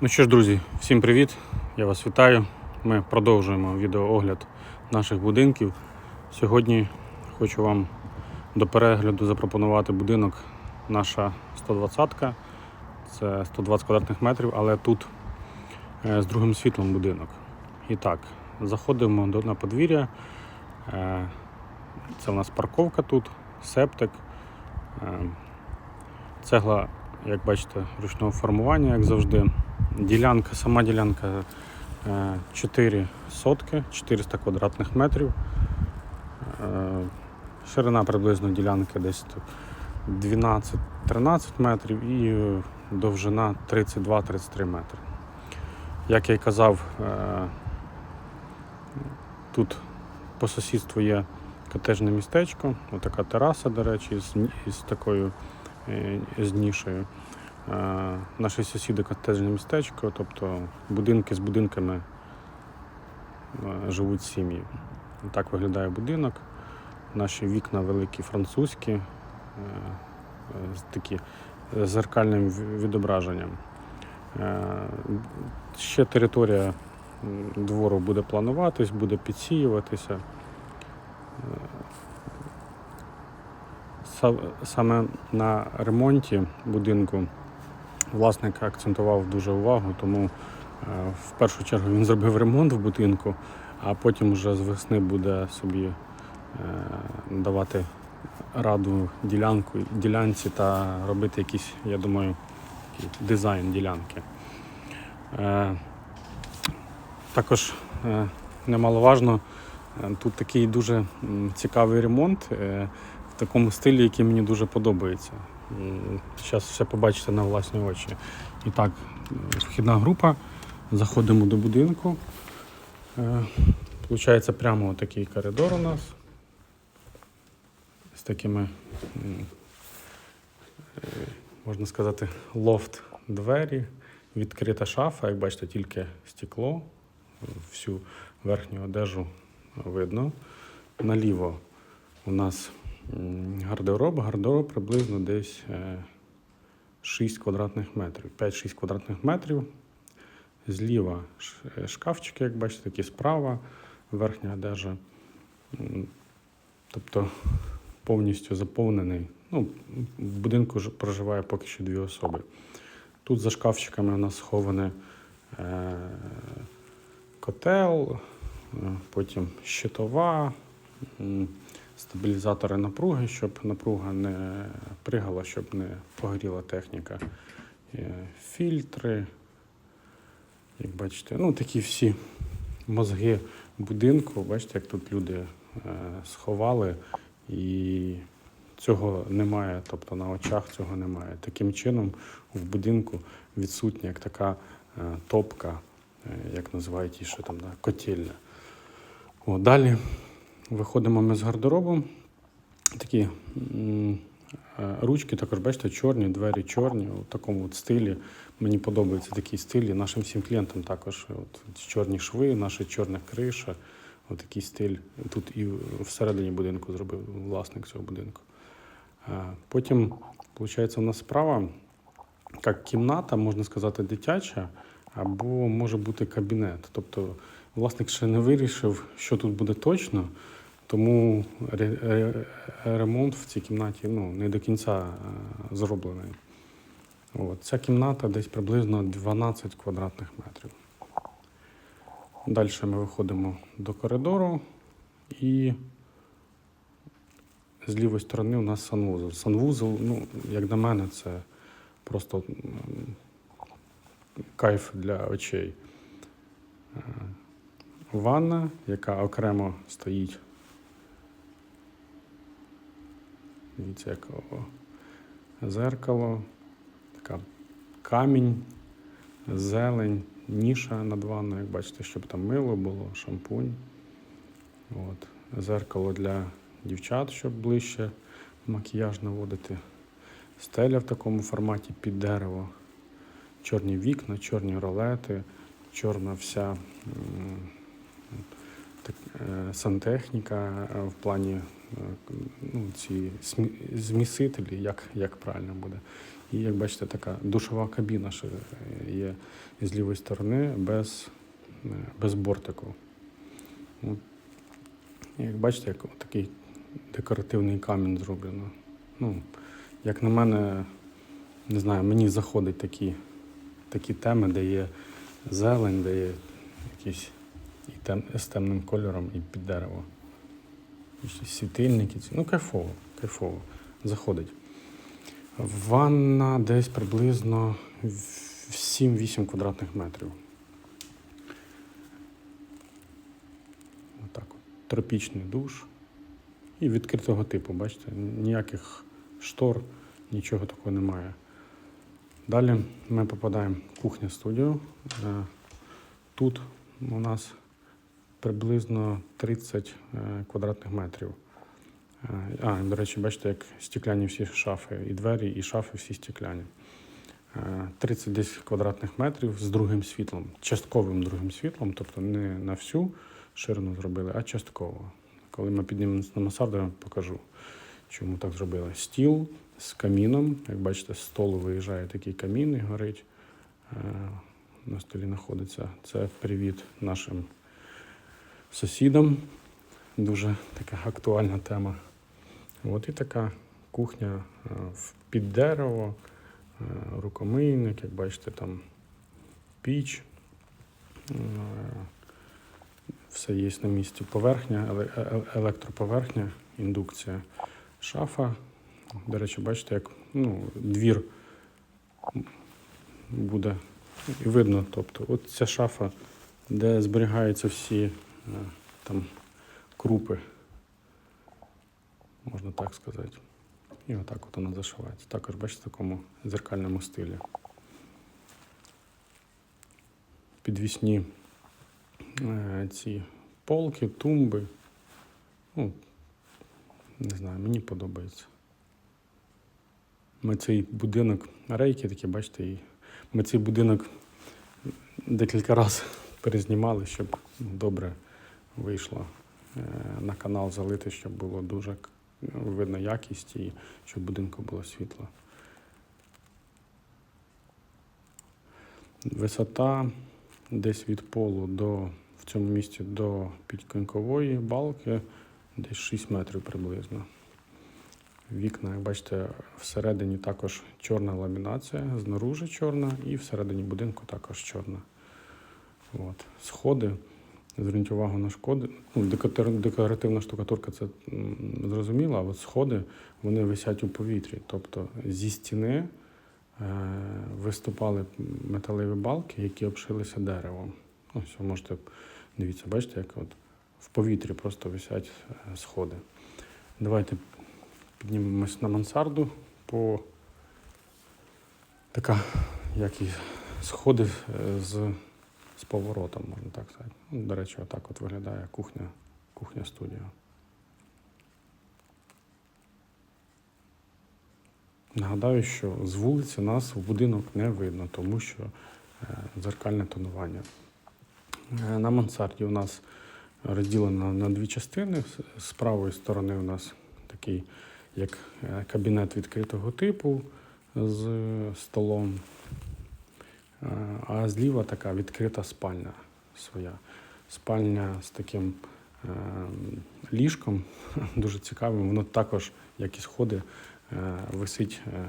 Ну що ж, друзі, всім привіт! Я вас вітаю. Ми продовжуємо відеоогляд наших будинків. Сьогодні хочу вам до перегляду запропонувати будинок наша 120-ка. Це 120 квадратних метрів, але тут е, з другим світлом будинок. І так, заходимо на подвір'я. Е, Це у нас парковка тут, септик. Е, Цегла, як бачите, ручного формування, як завжди. Ділянка, сама ділянка е, 4 сотки, 400 квадратних метрів. Е, Ширина приблизно ділянки десь 12-13 метрів і е, довжина 32-33 метри. Як я й казав, е, тут по сусідству є котежне містечко, отака тераса, до речі, з, такою е, з нішею. Е, Наші сусіди котежне містечко, тобто будинки з будинками е, живуть сім'ї. Так виглядає будинок. Наші вікна великі французькі, е, такі з зеркальним відображенням. Ще територія двору буде плануватись, буде підсіюватися. Саме на ремонті будинку власник акцентував дуже увагу, тому е, в першу чергу він зробив ремонт в будинку, а потім вже з весни буде собі е, давати раду ділянку, ділянці та робити якийсь, я думаю, дизайн ділянки. Е, Також немаловажно, тут такий дуже цікавий ремонт в такому стилі, який мені дуже подобається. Зараз все побачите на власні очі. І так, вхідна група. Заходимо до будинку. Е, Получається прямо такий коридор у нас з такими, е, можна сказати, лофт двері, відкрита шафа, як бачите, тільки стекло, всю верхню одежу видно. Наліво у нас гардероб, гардероб приблизно десь е, 6 квадратних метрів, 5-6 квадратних метрів. Зліва е, шкафчики, як бачите, такі справа, верхня одежа. Тобто повністю заповнений. Ну, в будинку проживає поки що дві особи. Тут за шкафчиками у нас схований е, котел, е, потім щитова, стабілізатори напруги, щоб напруга не пригала, щоб не погоріла техніка. Е, Фільтри, як бачите, ну такі всі мозги будинку. Бачите, як тут люди е, сховали, і цього немає, тобто на очах цього немає. Таким чином в будинку відсутня як така е, топка, як називають її, що там, котельня. О, далі виходимо ми з гардеробу. Такі е, ручки також, бачите, чорні, двері чорні, у такому от стилі. Мені подобається такий стиль. Нашим всім клієнтам також от, чорні шви, наша чорна криша. Отакий стиль. Тут і всередині будинку зробив власник цього будинку. Е, Потім, виходить, у нас справа, як кімната, можна сказати, дитяча, або може бути кабінет. Тобто власник ще не вирішив, що тут буде точно, тому ре- ремонт в цій кімнаті ну, не до кінця е, зроблений. От. Ця кімната десь приблизно 12 квадратних метрів. Далі ми виходимо до коридору і з лівої сторони у нас санвузол. Санвузол, ну, як на мене, це просто кайф для очей. Е, Ванна, яка окремо стоїть. Дивіться, як зеркало, така камінь, зелень, ніша над ванною, як бачите, щоб там мило було, шампунь. От. Зеркало для дівчат, щоб ближче макіяж наводити. Стеля в такому форматі під дерево. Чорні вікна, чорні ролети, чорна вся так, е, сантехніка е, в плані ну, ці змісителі, як, як правильно буде. І як бачите, така душова кабіна ще е, є з лівої сторони без, е, без бортику. От. Як бачите, як такий декоративний камінь зроблено. Ну, як на мене, не знаю, мені заходять такі, такі теми, де є зелень, де є якісь і тем, з темним кольором і під дерево. Світильники. Ну, кайфово, кайфово. Заходить. Ванна десь приблизно 7-8 квадратних метрів. Отак от. Тропічний душ. І відкритого типу, бачите, ніяких штор, нічого такого немає. Далі ми попадаємо в кухня студію. Тут у нас приблизно 30 е, квадратних метрів. Е, А, до речі, бачите, як стекляні всі шафи, і двері, і шафи всі стекляні. Е, 30 десь квадратних метрів з другим світлом, частковим другим світлом, тобто не на всю ширину зробили, а частково. Коли ми піднімемося на мансарду, я вам покажу, чому так зробили. Стіл з каміном. Як бачите, з столу виїжджає такий камін і горить. Е, На столі знаходиться. Це привіт нашим сусідам. Дуже така актуальна тема. От і така кухня е, під дерево, е, рукомийник, як бачите, там піч. Е, Все є на місці. Поверхня, електроповерхня, індукція, шафа. До речі, бачите, як ну, двір буде і видно. Тобто, от ця шафа, де зберігаються всі там крупи, можна так сказати. І отак от вона зашивається. Також, бачите, в такому зеркальному стилі. Підвісні ці полки, тумби. Ну, не знаю, мені подобається. Ми цей будинок, рейки такі, бачите, і ми цей будинок декілька разів перезнімали, щоб добре вийшло е, на канал залити, щоб було дуже видно якість і щоб в будинку було світло. Висота десь від полу до в цьому місці до підконькової балки десь 6 метрів приблизно. Вікна, як бачите, всередині також чорна ламінація, знаружи чорна, і всередині будинку також чорна. От. Сходи. Зверніть увагу на шкоди. Ну, декоративна штукатурка це зрозуміло, а от сходи вони висять у повітрі. Тобто зі стіни е, виступали металеві балки, які обшилися деревом. Ось ви можете дивіться, бачите, як от в повітрі просто висять е, сходи. Давайте піднімемось на мансарду по така, як і сходи е, з, з поворотом, можна так сказати. Ну, До речі, отак от виглядає кухня, кухня студія. Нагадаю, що з вулиці нас в будинок не видно, тому що е, дзеркальне тонування. Е, На мансарді у нас розділено на дві частини. З- правої сторони у нас такий як е, кабінет відкритого типу з столом, а зліва така відкрита спальня своя. Спальня з таким е, ліжком, дуже цікавим. Воно також, як і сходи, е, висить, е,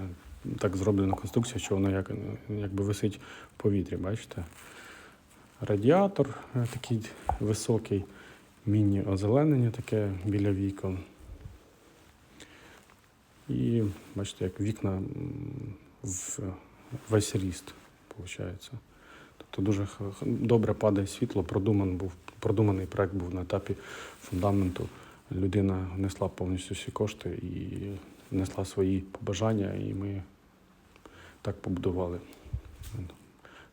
так зроблена конструкція, що воно як, якби висить в повітрі, бачите? Радіатор такий високий, міні-озеленення таке біля вікон. І бачите, як вікна в весь ріст, виходить. Тобто дуже добре падає світло, продуманий був, продуманий проект був на етапі фундаменту. Людина внесла повністю всі кошти і внесла свої побажання, і ми так побудували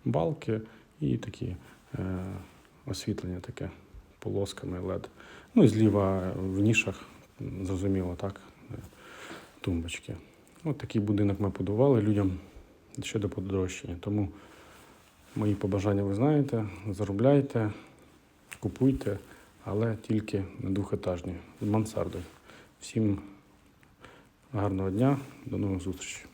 балки і такі е, освітлення таке полосками LED. Ну і зліва в нішах, зрозуміло, так, е, тумбочки. От такий будинок ми будували людям щодо подорожчання. Тому мої побажання ви знаєте, заробляйте, купуйте, але тільки на двохетажні, з мансардою. Всім гарного дня, до нових зустрічей.